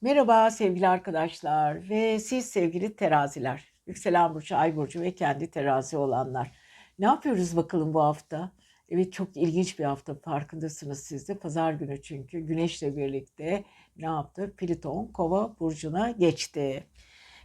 Merhaba sevgili arkadaşlar ve siz sevgili teraziler. Yükselen burcu, ay burcu ve kendi terazi olanlar. Ne yapıyoruz bakalım bu hafta? Evet çok ilginç bir hafta farkındasınız siz de. Pazar günü çünkü güneşle birlikte ne yaptı? Plüton kova burcuna geçti.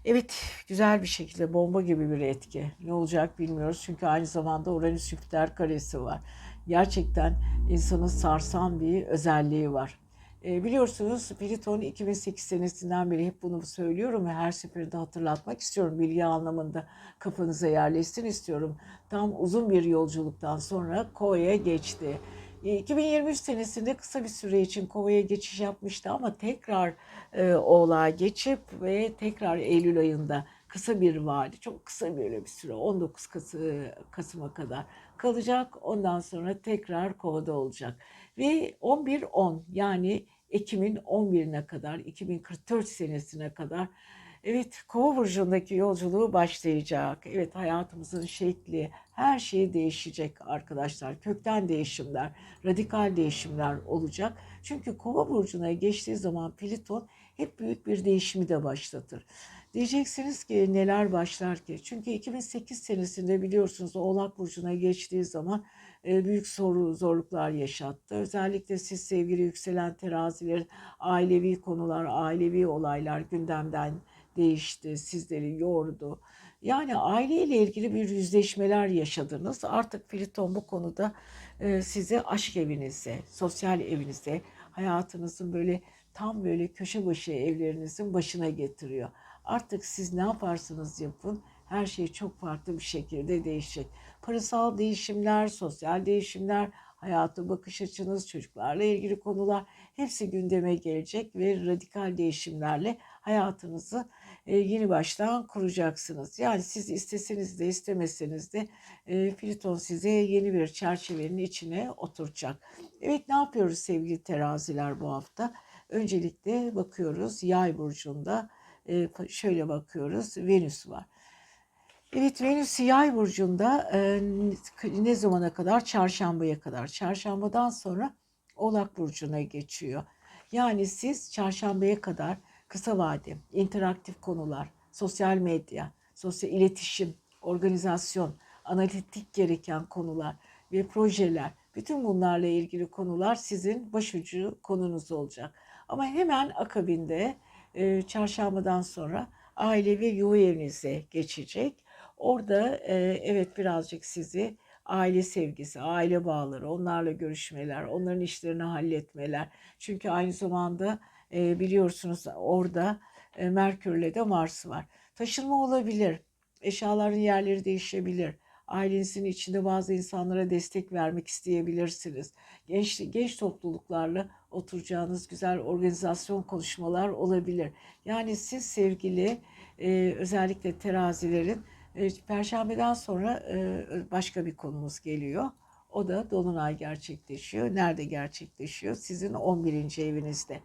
Evet güzel bir şekilde bomba gibi bir etki. Ne olacak bilmiyoruz çünkü aynı zamanda Uranüs Jüpiter karesi var. Gerçekten insanı sarsan bir özelliği var. E, biliyorsunuz Plüton 2008 senesinden beri hep bunu söylüyorum ve her seferinde hatırlatmak istiyorum. Bilgi anlamında kafanıza yerleşsin istiyorum. Tam uzun bir yolculuktan sonra Kova'ya geçti. E, 2023 senesinde kısa bir süre için Kova'ya geçiş yapmıştı ama tekrar e, Oğlak'a geçip ve tekrar Eylül ayında kısa bir vade, çok kısa böyle bir süre 19 Kasım, Kasım'a kadar kalacak. Ondan sonra tekrar Kova'da olacak. Ve 11-10 yani Ekim'in 11'ine kadar 2044 senesine kadar Evet, Kova burcundaki yolculuğu başlayacak. Evet, hayatımızın şekli, her şey değişecek arkadaşlar. Kökten değişimler, radikal değişimler olacak. Çünkü Kova burcuna geçtiği zaman Plüton hep büyük bir değişimi de başlatır. Diyeceksiniz ki neler başlar ki? Çünkü 2008 senesinde biliyorsunuz Oğlak Burcu'na geçtiği zaman e, büyük soru, zorluklar yaşattı. Özellikle siz sevgili yükselen terazilerin ailevi konular, ailevi olaylar gündemden değişti, sizleri yordu. Yani aileyle ilgili bir yüzleşmeler yaşadınız. Artık Plüton bu konuda e, sizi aşk evinize, sosyal evinize, hayatınızın böyle tam böyle köşe başı evlerinizin başına getiriyor. Artık siz ne yaparsanız yapın her şey çok farklı bir şekilde değişecek. Parasal değişimler, sosyal değişimler, hayata bakış açınız, çocuklarla ilgili konular hepsi gündeme gelecek ve radikal değişimlerle hayatınızı e, yeni baştan kuracaksınız. Yani siz isteseniz de istemeseniz de e, Plüton size yeni bir çerçevenin içine oturacak. Evet ne yapıyoruz sevgili teraziler bu hafta? Öncelikle bakıyoruz yay burcunda e, şöyle bakıyoruz Venüs var. Evet Venüs yay burcunda e, ne zamana kadar? Çarşambaya kadar. Çarşambadan sonra Oğlak burcuna geçiyor. Yani siz çarşambaya kadar kısa vade, interaktif konular, sosyal medya, sosyal iletişim, organizasyon, analitik gereken konular ve projeler, bütün bunlarla ilgili konular sizin başucu konunuz olacak. Ama hemen akabinde e, çarşambadan sonra aile ve yuva evinize geçecek. Orada e, evet birazcık sizi aile sevgisi, aile bağları, onlarla görüşmeler, onların işlerini halletmeler. Çünkü aynı zamanda e, biliyorsunuz orada e, Merkür'le de Mars var. Taşınma olabilir, eşyaların yerleri değişebilir. Ailenizin içinde bazı insanlara destek vermek isteyebilirsiniz. Genç, genç topluluklarla oturacağınız güzel organizasyon konuşmalar olabilir. Yani siz sevgili e, özellikle terazilerin Perşembeden sonra e, başka bir konumuz geliyor. O da Dolunay gerçekleşiyor. Nerede gerçekleşiyor? Sizin 11. evinizde.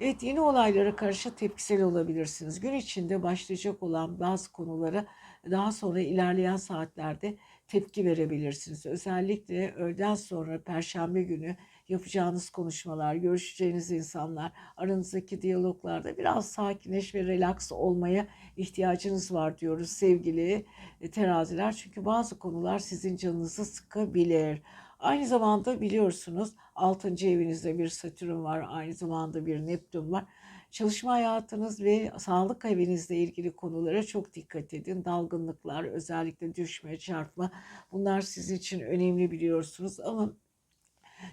Evet yeni olaylara karşı tepkisel olabilirsiniz. Gün içinde başlayacak olan bazı konulara daha sonra ilerleyen saatlerde tepki verebilirsiniz. Özellikle öğleden sonra perşembe günü yapacağınız konuşmalar, görüşeceğiniz insanlar, aranızdaki diyaloglarda biraz sakinleş ve relax olmaya ihtiyacınız var diyoruz sevgili e, teraziler. Çünkü bazı konular sizin canınızı sıkabilir. Aynı zamanda biliyorsunuz 6. evinizde bir Satürn var, aynı zamanda bir Neptün var. Çalışma hayatınız ve sağlık evinizle ilgili konulara çok dikkat edin. Dalgınlıklar, özellikle düşme, çarpma bunlar sizin için önemli biliyorsunuz ama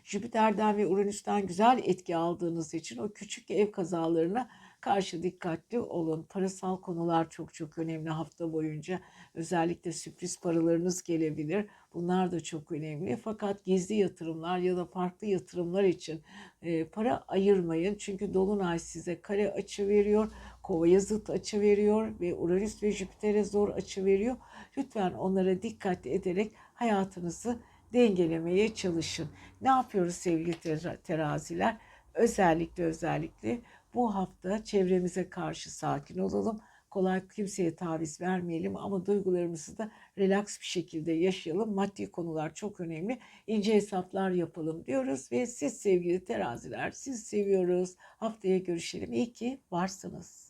Jüpiter'den ve Uranüs'ten güzel etki aldığınız için o küçük ev kazalarına karşı dikkatli olun. Parasal konular çok çok önemli hafta boyunca. Özellikle sürpriz paralarınız gelebilir. Bunlar da çok önemli. Fakat gizli yatırımlar ya da farklı yatırımlar için e, para ayırmayın. Çünkü Dolunay size kare açı veriyor. Kovaya zıt açı veriyor ve Uranüs ve Jüpiter'e zor açı veriyor. Lütfen onlara dikkat ederek hayatınızı dengelemeye çalışın. Ne yapıyoruz sevgili teraziler? Özellikle özellikle bu hafta çevremize karşı sakin olalım. kolay kimseye taviz vermeyelim ama duygularımızı da relax bir şekilde yaşayalım. Maddi konular çok önemli. İnce hesaplar yapalım diyoruz ve siz sevgili teraziler siz seviyoruz. Haftaya görüşelim. İyi ki varsınız.